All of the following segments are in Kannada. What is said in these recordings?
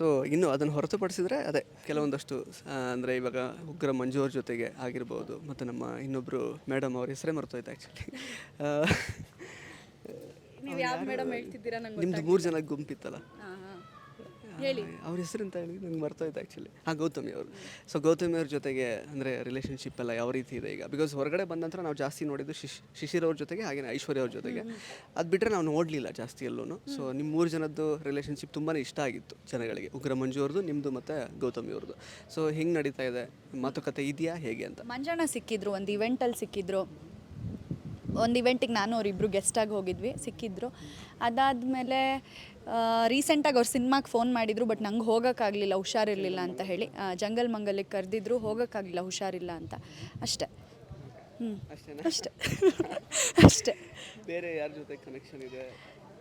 ಸೊ ಇನ್ನು ಅದನ್ನು ಹೊರತುಪಡಿಸಿದ್ರೆ ಅದೇ ಕೆಲವೊಂದಷ್ಟು ಅಂದರೆ ಇವಾಗ ಉಗ್ರ ಮಂಜು ಅವ್ರ ಜೊತೆಗೆ ಆಗಿರ್ಬೋದು ಮತ್ತು ನಮ್ಮ ಇನ್ನೊಬ್ಬರು ಮೇಡಮ್ ಅವ್ರ ಹೆಸರೇ ಮರ್ತೋಯ್ತು ಆ್ಯಕ್ಚುಲಿ ನಿಮ್ದು ಮೂರು ಜನ ಗುಂಪಿತ್ತಲ್ಲ? ಹೇಳಿ. ಅವ್ರ ಹೆಸರು ಅಂತ ಹೇಳಿ ನಂಗೆ ಮರ್ತೋಯ್ತು ಆ್ಯಕ್ಚುಲಿ ಹಾಂ ಗೌತಮಿ ಅವರು. ಸೊ ಗೌತಮಿ ಅವ್ರ ಜೊತೆಗೆ ಅಂದರೆ ರಿಲೇಷನ್ಶಿಪ್ ಎಲ್ಲ ಯಾವ ರೀತಿ ಇದೆ ಈಗ? ಬಿಕಾಸ್ ಹೊರಗಡೆ ಬಂದ ನಂತರ ನಾವು ಜಾಸ್ತಿ ನೋಡಿದ್ದು ಶಿಶ್ ಶಿಶಿರ್ ಅವ್ರ ಜೊತೆಗೆ ಹಾಗೆ ಐಶ್ವರ್ಯ ಅವ್ರ ಜೊತೆಗೆ. ಅದು ಬಿಟ್ಟರೆ ನಾವು ನೋಡಲಿಲ್ಲ ಜಾಸ್ತಿ ಎಲ್ಲೂ ಸೊ ನಿಮ್ಮ ಮೂರು ಜನದ್ದು ರಿಲೇಷನ್ಶಿಪ್ ತುಂಬಾ ಇಷ್ಟ ಆಗಿತ್ತು ಜನಗಳಿಗೆ. ಉಗ್ರ ಮಂಜು ಅವ್ರದ್ದು ನಿಮ್ಮದು ಮತ್ತು ಗೌತಮಿ ಅವ್ರದ್ದು ಸೊ ಹೆಂಗೆ ನಡೀತಾ ಇದೆ? ಮಾತುಕತೆ ಇದೆಯಾ ಹೇಗೆ ಅಂತ? ಮಂಜಣ್ಣ ಸಿಕ್ಕಿದ್ರು ಒಂದು ಇವೆಂಟಲ್ಲಿ ಸಿಕ್ಕಿದ್ರು. ಒಂದು ಇವೆಂಟಿಗೆ ನಾನು ಅವರಿಬ್ಬರು ಗೆಸ್ಟಾಗಿ ಹೋಗಿದ್ವಿ ಸಿಕ್ಕಿದ್ರು. ಅದಾದಮೇಲೆ ರೀಸೆಂಟಾಗಿ ಅವ್ರು ಸಿನಿಮಾಗೆ ಫೋನ್ ಮಾಡಿದರು ಬಟ್ ನಂಗೆ ಹೋಗೋಕ್ಕಾಗಲಿಲ್ಲ ಹುಷಾರಿರಲಿಲ್ಲ ಅಂತ ಹೇಳಿ. ಜಂಗಲ್ ಮಂಗಲಿಗೆ ಕರೆದಿದ್ರು ಹೋಗೋಕ್ಕಾಗಲಿಲ್ಲ ಹುಷಾರಿಲ್ಲ ಅಂತ. ಅಷ್ಟೇ. ಹ್ಞೂ ಅಷ್ಟೆ. ಅಷ್ಟೇ. ಬೇರೆ ಯಾರ ಜೊತೆ ಕನೆಕ್ಷನ್ ಇದೆ?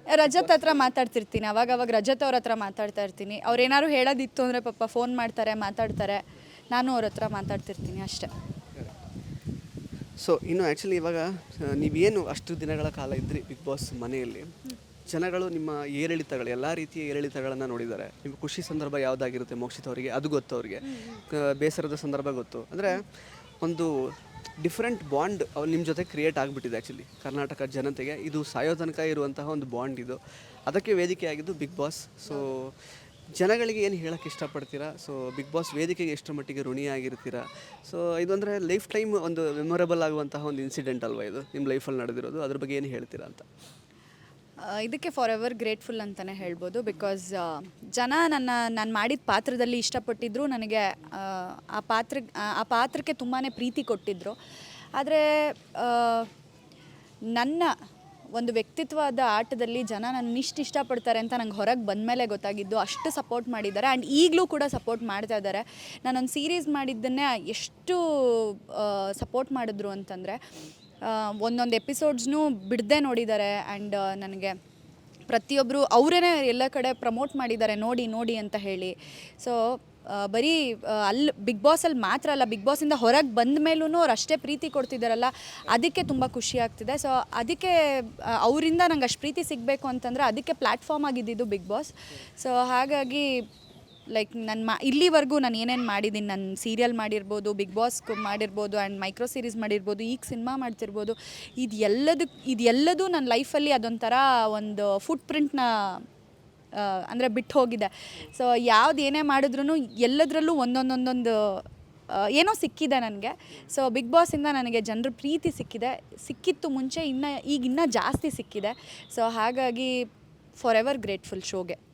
ರಜತ್ ಹತ್ರ ಮಾತಾಡ್ತಿರ್ತೀನಿ. ಅವಾಗ ಅವಾಗ ರಜತ್ ಅವ್ರ ಹತ್ರ ಮಾತಾಡ್ತಾ ಇರ್ತೀನಿ. ಅವ್ರು ಏನಾದ್ರು ಹೇಳೋದಿತ್ತು ಅಂದರೆ ಪಾಪ ಫೋನ್ ಮಾಡ್ತಾರೆ ಮಾತಾಡ್ತಾರೆ. ನಾನು ಅವ್ರ ಹತ್ರ ಮಾತಾಡ್ತಿರ್ತೀನಿ ಅಷ್ಟೇ. ಸೊ ಇನ್ನು ಆ್ಯಕ್ಚುಲಿ ಇವಾಗ ನೀವೇನು ಅಷ್ಟು ದಿನಗಳ ಕಾಲ ಇದ್ರಿ ಬಿಗ್ ಬಾಸ್ ಮನೆಯಲ್ಲಿ? ಜನಗಳು ನಿಮ್ಮ ಏರಿಳಿತಗಳು ಎಲ್ಲ ರೀತಿಯ ಏರಿಳಿತಗಳನ್ನು ನೋಡಿದ್ದಾರೆ. ನಿಮ್ಮ ಖುಷಿ ಸಂದರ್ಭ ಯಾವುದಾಗಿರುತ್ತೆ? ಮೋಕ್ಷಿತ ಅವರಿಗೆ ಅದು ಗೊತ್ತು ಅವರಿಗೆ. ಬೇಸರದ ಸಂದರ್ಭ ಗೊತ್ತು. ಅಂದರೆ ಒಂದು ಡಿಫ್ರೆಂಟ್ ಬಾಂಡ್ ಅವ್ರು ನಿಮ್ಮ ಜೊತೆ ಕ್ರಿಯೇಟ್ ಆಗಿಬಿಟ್ಟಿದೆ ಆ್ಯಕ್ಚುಲಿ ಕರ್ನಾಟಕ ಜನತೆಗೆ ಇದು ಸಾಯೋ ತನಕ ಇರುವಂತಹ ಒಂದು ಬಾಂಡ್ ಇದು. ಅದಕ್ಕೆ ವೇದಿಕೆ ಆಗಿದ್ದು ಬಿಗ್ ಬಾಸ್ ಸೊ ಜನಗಳಿಗೆ ಏನು ಹೇಳಕ್ಕೆ ಇಷ್ಟಪಡ್ತೀರಾ? ಸೊ ಬಿಗ್ ಬಾಸ್ ವೇದಿಕೆಗೆ ಎಷ್ಟು ಮಟ್ಟಿಗೆ ಋಣಿಯಾಗಿರ್ತೀರಾ? ಸೊ ಇದು ಅಂದರೆ ಲೈಫ್ ಟೈಮ್ ಒಂದು ಮೆಮೊರೇಬಲ್ ಆಗುವಂತಹ ಒಂದು ಇನ್ಸಿಡೆಂಟ್ ಅಲ್ವಾ ಇದು ನಿಮ್ಮ ಲೈಫಲ್ಲಿ ನಡೆದಿರೋದು? ಅದ್ರ ಬಗ್ಗೆ ಏನು ಹೇಳ್ತೀರಾ ಅಂತ? ಇದಕ್ಕೆ ಫಾರ್ ಎವರ್ ಗ್ರೇಟ್ಫುಲ್ ಅಂತಲೇ ಹೇಳ್ಬೋದು ಬಿಕಾಸ್ ಜನ ನನ್ನ, ನಾನು ಮಾಡಿದ ಪಾತ್ರದಲ್ಲಿ ಇಷ್ಟಪಟ್ಟಿದ್ರು, ನನಗೆ, ಆ ಪಾತ್ರ, ಆ ಪಾತ್ರಕ್ಕೆ ತುಂಬಾ ಪ್ರೀತಿ ಕೊಟ್ಟಿದ್ದರು ಆದರೆ ನನ್ನ ಒಂದು ವ್ಯಕ್ತಿತ್ವದ ಆಟದಲ್ಲಿ ಜನ ನನ್ನ ಇಷ್ಟು ಇಷ್ಟಪಡ್ತಾರೆ ಅಂತ ನಂಗೆ ಹೊರಗೆ ಬಂದಮೇಲೆ ಗೊತ್ತಾಗಿದ್ದು ಅಷ್ಟು ಸಪೋರ್ಟ್ ಮಾಡಿದ್ದಾರೆ. ಆ್ಯಂಡ್ ಈಗಲೂ ಕೂಡ ಸಪೋರ್ಟ್ ಮಾಡ್ತಾ ಇದ್ದಾರೆ. ನಾನೊಂದು ಸೀರೀಸ್ ಮಾಡಿದ್ದನ್ನೇ ಎಷ್ಟು ಸಪೋರ್ಟ್ ಮಾಡಿದ್ರು ಅಂತಂದರೆ ಒಂದೊಂದು ಎಪಿಸೋಡ್ಸ್ನೂ ಬಿಡದೆ ನೋಡಿದ್ದಾರೆ. ಆ್ಯಂಡ್ ನನಗೆ ಪ್ರತಿಯೊಬ್ಬರು ಅವರೇ ಎಲ್ಲ ಕಡೆ ಪ್ರಮೋಟ್ ಮಾಡಿದ್ದಾರೆ. ನೋಡಿ ನೋಡಿ ಅಂತ ಹೇಳಿ. ಸೊ ಬರೀ ಅಲ್ಲಿ ಬಿಗ್ ಬಾಸಲ್ಲಿ ಮಾತ್ರ ಅಲ್ಲ, ಬಿಗ್ ಬಾಸಿಂದ ಹೊರಗೆ ಬಂದ ಮೇಲೂ ಅವ್ರು ಅಷ್ಟೇ ಪ್ರೀತಿ ಕೊಡ್ತಿದ್ದಾರಲ್ಲ ಅದಕ್ಕೆ ತುಂಬ ಖುಷಿ ಆಗ್ತಿದೆ. ಸೊ ಅದಕ್ಕೆ ಅವರಿಂದ ನಂಗೆ ಅಷ್ಟು ಪ್ರೀತಿ ಸಿಗಬೇಕು ಅಂತಂದರೆ ಅದಕ್ಕೆ ಪ್ಲ್ಯಾಟ್ಫಾರ್ಮ್ ಆಗಿದ್ದಿದ್ದು ಬಿಗ್ ಬಾಸ್. ಸೊ ಹಾಗಾಗಿ ಲೈಕ್ ನನ್ನ ಮಾ, ಇಲ್ಲಿವರೆಗೂ ನಾನು ಏನೇನು ಮಾಡಿದ್ದೀನಿ ನನ್ನ ಸೀರಿಯಲ್ ಮಾಡಿರ್ಬೋದು, ಬಿಗ್ ಬಾಸ್ ಮಾಡಿರ್ಬೋದು ಆ್ಯಂಡ್ ಮೈಕ್ರೋ ಸೀರೀಸ್ ಮಾಡಿರ್ಬೋದು, ಈಗ ಸಿನಿಮಾ ಮಾಡ್ತಿರ್ಬೋದು, ಇದು ಎಲ್ಲದಕ್ಕೆ ಇದೆಲ್ಲದೂ ನನ್ನ ಲೈಫಲ್ಲಿ ಅದೊಂಥರ ಒಂದು ಫುಟ್ ಪ್ರಿಂಟ್ನ ಅಂದರೆ ಬಿಟ್ಟು ಹೋಗಿದೆ. ಸೊ ಯಾವ್ದು ಏನೇ ಮಾಡಿದ್ರೂ ಎಲ್ಲದರಲ್ಲೂ ಒಂದೊಂದೊಂದೊಂದು ಏನೋ ಸಿಕ್ಕಿದೆ ನನಗೆ. ಸೊ ಬಿಗ್ ಬಾಸಿಂದ ನನಗೆ ಜನರ ಪ್ರೀತಿ ಸಿಕ್ಕಿದೆ. ಸಿಕ್ಕಿತ್ತು ಮುಂಚೆ, ಇನ್ನು ಈಗ ಇನ್ನೂ ಜಾಸ್ತಿ ಸಿಕ್ಕಿದೆ. ಸೊ ಹಾಗಾಗಿ ಫಾರ್ ಎವರ್ ಗ್ರೇಟ್ಫುಲ್ ಶೋಗೆ.